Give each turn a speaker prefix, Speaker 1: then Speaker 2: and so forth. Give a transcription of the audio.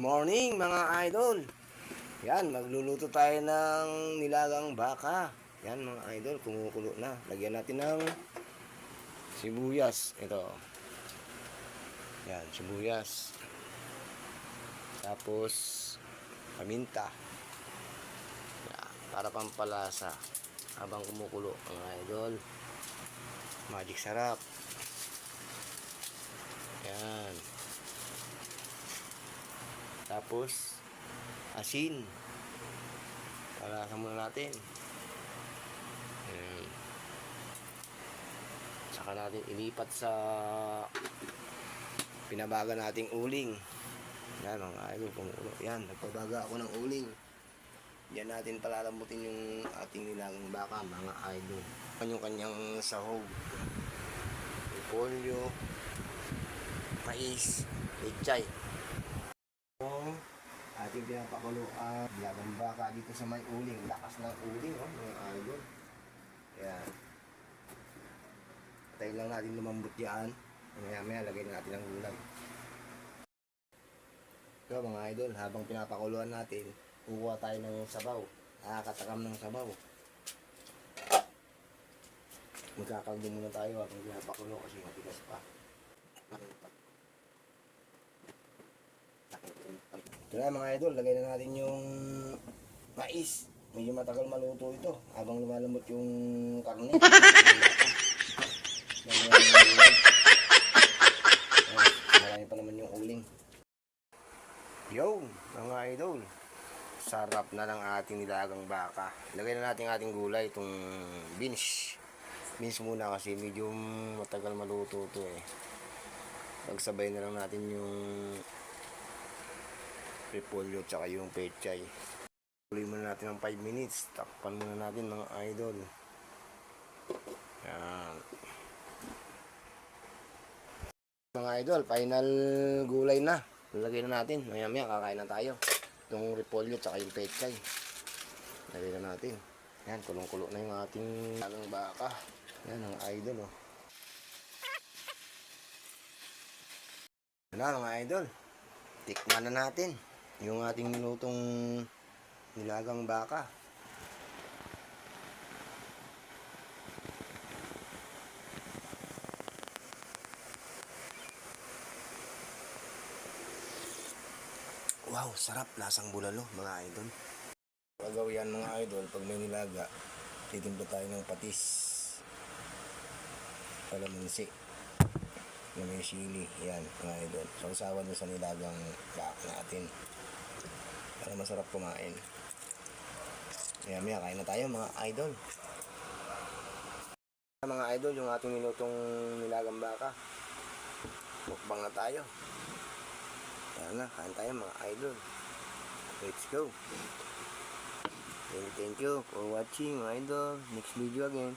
Speaker 1: Morning mga idol. Yan, magluluto tayo ng nilagang baka. Yan mga idol, kumukulo na. Lagyan natin ng sibuyas. Ito. Yan, sibuyas. Tapos, paminta. Yan, para pampalasa. Habang kumukulo mga idol. Magic sarap. Tapos, asin. Palasa muna natin. Ayan. Saka natin ilipat sa pinabaga nating uling. Yan mga idol, kumukulo. Yan, nagpabaga ako ng uling. Yan natin palalambutin yung ating nilagang baka, mga idol. Yung kanyang sahog. Repolyo, mais, lechay. Ating pinapakulo ang nilagang baka dito sa may uling. Lakas ng uling, oh, mga idol. Yan. Tayo lang natin lumambot yan. Maya maya lagay na natin ang gulay. So mga idol, habang pinapakuluan natin, kukuha tayo ng sabaw. Nakakatakam ng sabaw. Magkakaldo muna tayo habang pinapakulo kasi matigas pa. Ito na mga idol, lagay na natin yung mais. Medyo matagal maluto ito habang lumalambot yung karne. Marami pa naman yung uling. Yo, mga idol. Sarap na ng ating nilagang baka. Lagay na natin ating gulay, itong beans. Beans muna kasi medyo matagal maluto to eh. Pagsabay na lang natin yung repolyo tsaka yung pechay. Tuloy muna natin ng 5 minutes. Takpan muna natin mga idol. Yan. Mga idol, final gulay na. Lalagay na natin. Maya maya kakain na tayo. Itong repolyo tsaka yung pechay. Lagay na natin. Yan, kulong-kulo na yung ating alang baka. Yan ang idol oh. Na mga idol. Tikman na natin yung ating minutong nilagang baka. Wow, sarap. Lasang bulalo, mga idol. Pagawian mga idol, pag may nilaga, titimpla tayo ng patis. Kalamansi. Na may sili. Yan, mga idol. Sausawan na sa nilagang bak natin. Para masarap kumain. Kaya maya, kain na tayo mga idol. Mga idol, yung ating minutong nilagang baka. Mukbang na tayo. Kaya na, kain tayo mga idol. Let's go. Thank you, thank you for watching mga idol. Next video again.